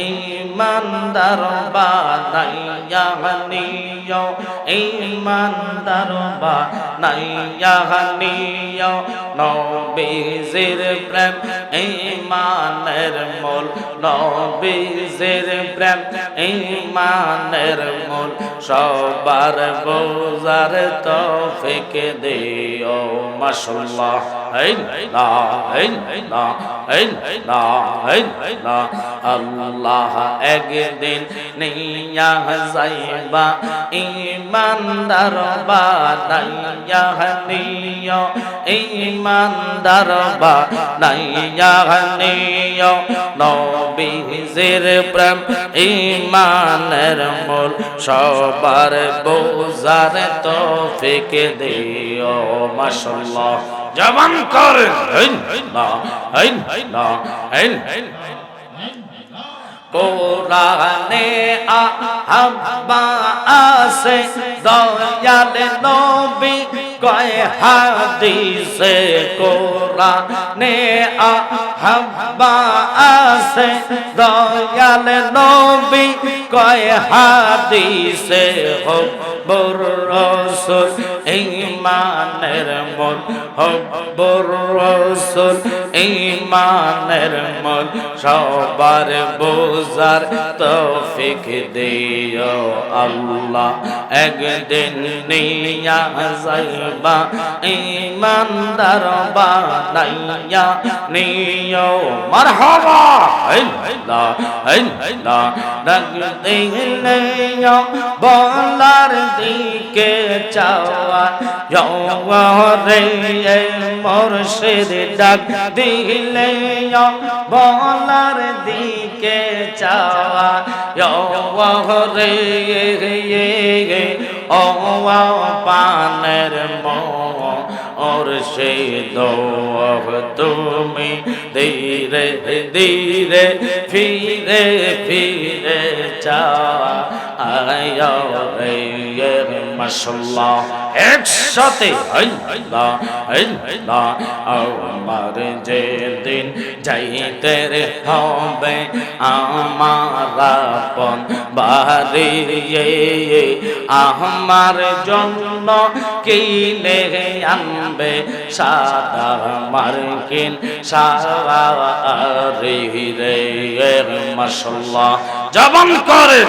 ইমানদার বাদাইয়া নিও ইমানদার বানাইয়া নিও নবীজির প্রেম ইমানের মূল। নবীজির প্রেম ইমানের মূল। সবার বোঝার তৌফিক দিও মাশাআল্লাহ। আল্লাহ একদিন নিয়া যাইবা ইমানদার বানাইয়া নিও ইমানদার বানাইয়া নিও নবীজির প্রেম ইমানের মূল, সবার বোঝার তৌফিক দিও, মাশাআল্লাহ। জবান করেন, হেন, না হেন না, হেন। কোরআনে আহাব্বা আছে, দয়াল নবী কয় হাদিসে কোরআনে আহাব্বা আছে, দয়াল নবী কয় হাদিসে হব্বুর রাসূল ঈমানের মন হব্বুর রাসূল ঈমানের মন সবার বোঝার তৌফিক দিও আল্লাহ, একদিন নিয়া যাইবা ঈমানদার বানাইয়া নিও। মারহাবা লা লা ডাক দিলে বলার দিকে চাওয়া। রে মুর্শিদ, ডাক দিলে বলার দিকে চাওয়া। রে ও পানের মো ওর সে তুমি ধীরে ধীরে ফিরে ফিরে চা আয় রে মাশাল্লাহ। একসাথে আমার যাইতে রে হবে আমার আপন বাড়ি। আমার জন্য কিনে আনবে সাদা মার্কিন সারি রে মাসাল্লাহ জবান করেন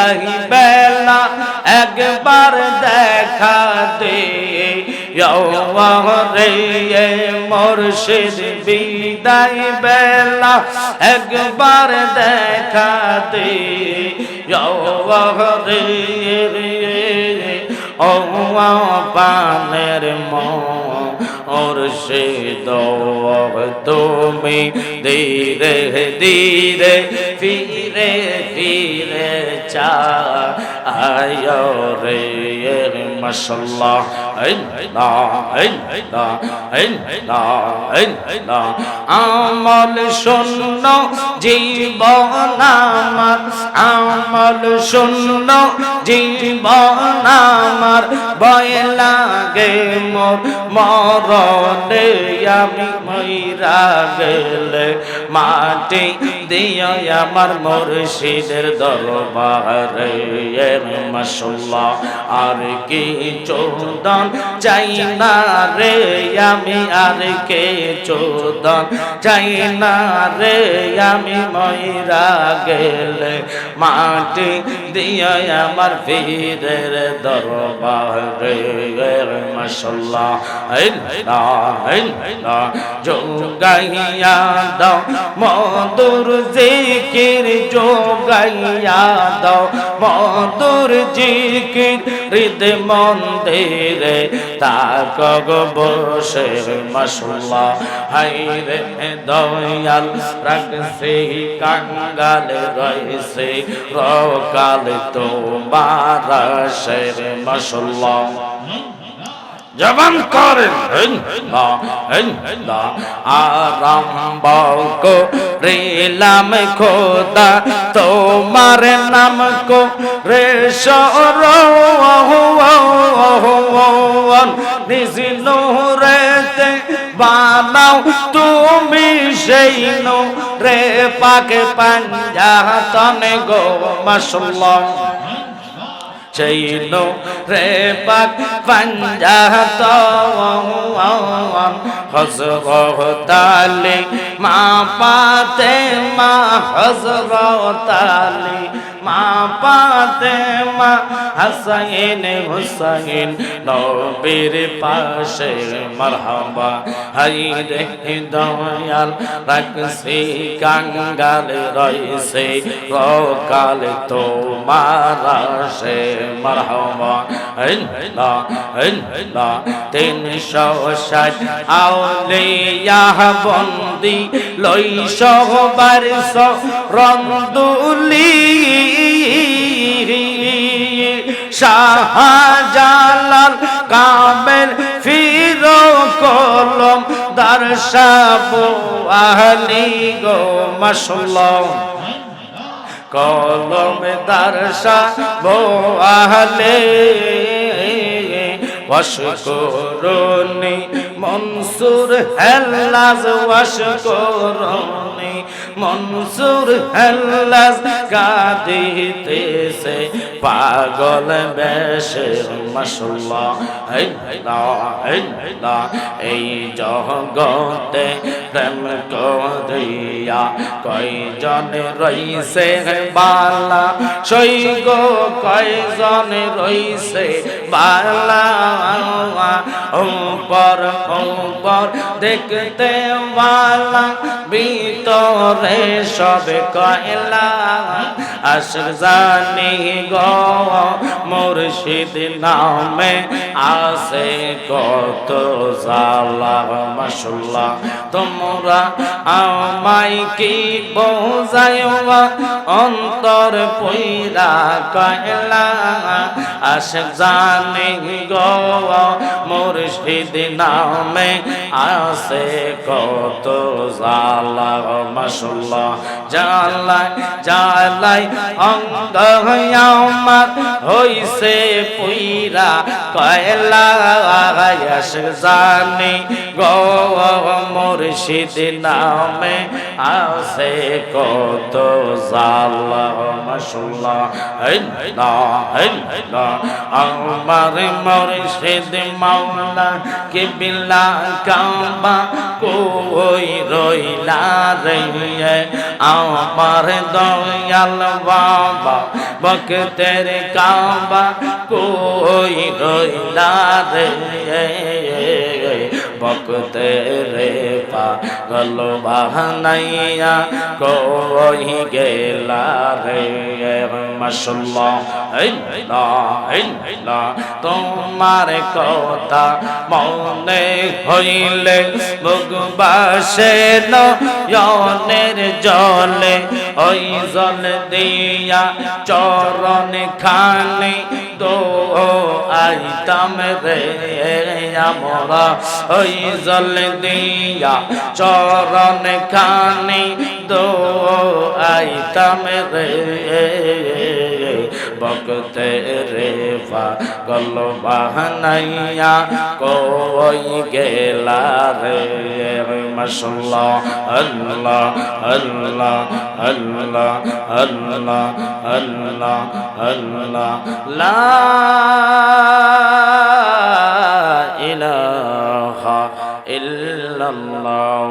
বিদায় বেলা একবার দেখা দে রে মুর্শিদ বিদায় বেলা একবার দেখা দে রে ও পানের মোর সে দো তুমি ধীরে ধীরে ফিরে ফিরে চা আয় রে মশাল্লাহ আমল শূন্য জীবন আমার, আমল শূন্য জীবন আমার। ভয় লাগে মোর মরণে আমি মইরা গেলে, মাটি দিও আমার মুর্শিদের দরবারে। মাসাল্লাহ আর কি চোদন? চাই না রে আমি আর কে চোদন? চাই না রে আমি মইরা গেলে মাটি দিও আমার পীরের দরবারে। মাসাল্লাহ যোগাইয়া দাও। মধুর জিকির যোগাইয়া দাও। মধুর জিকির হৃদ মন্দিরে তাক বসে মশলা হাই রে দয়াল, রাখছে কাঙ্গাল রয়েছে। রকাল তোমার শের মশলা জবান করেন। আরম্ভ রেলাম খোদা, তোমার নাম কো রে সর নিজ নুরেতে বা বানাও তুমি সেই নো রে পাকে পাঞ্জাতনে গো মাশাল্লাহ। নো রে পাক পাঞ্জাত হজরত আলী মা পাতে মা হজরত আলী মা পাতে মা হাসাইন হুসাইন নবীর পাশে মারহাবা। হাই রে দয়াল রাখছি, কাঙ্গাল রইছে রকাল তোমার সে মারহাবা। আল্লাহ আল্লাহ তিনশো ষাট আউলিয়া বন্দি লইশ বারশ রন্দুলি শাহজালাল কামেল ফির কলম দর্শাবো আহলি গো মাশাল্লাহ। কলম দর্শাবো আহলে ওয়াশকুরুনি মনসুর হেল্লাজ ওয়াশকুরুনি মনসুর হেল্লাজ গাদিতেছে, পাগল বেশে আল্লাহ এই জগতে প্রেম করিয়া কয়জন রইছে বালা? সই গো, কয়জন রইছে বালা? উপর উপর দেখতে বালা ভিতরে সব কয়লা আসর গো, মুর্শিদ নামে আসে কত জালা মাশাল্লাহ। তোমরা আমাই কি বোঝাইবা? অন্তর পইরা কয়লা আসে জানি গো, মুর্শিদ নামে আসে কত জালা মাশাল্লাহ জালাই জালাই অঙ্গ আমার হইছে পুইরা কয়লা। আয়াস জানি গো, মুর্শিদ নামে আসে কত জালা মাশাল্লাহ হেল্লা হেল্লা, আমার মুর্শিদ মাওলা কে বিল্লা কাবা কই রইলা রে? আমার দয়াল বাবা বকতের কাবা কই রইলা রে? বকতে রে পাগল বাহানাইয়া কই গেলা রে? মাশাল্লাহ তোমার কথা মনে হইলে ভগবাসে নয়নের জলে, ওই জল দিয়া চরণ খানে তো আইতাম রে আমরা ওই জল দিয়া চরণ খানি তো আইতাম রে। বকতে রে পাগল বাহানাইয়া কই গেলা রে? মাশাল্লাহ, আল্লাহ আল্লাহ আল্লাহ আল্লাহ আল্লাহ আল্লাহ। লা ইলাহা ইল্লাল্লাহ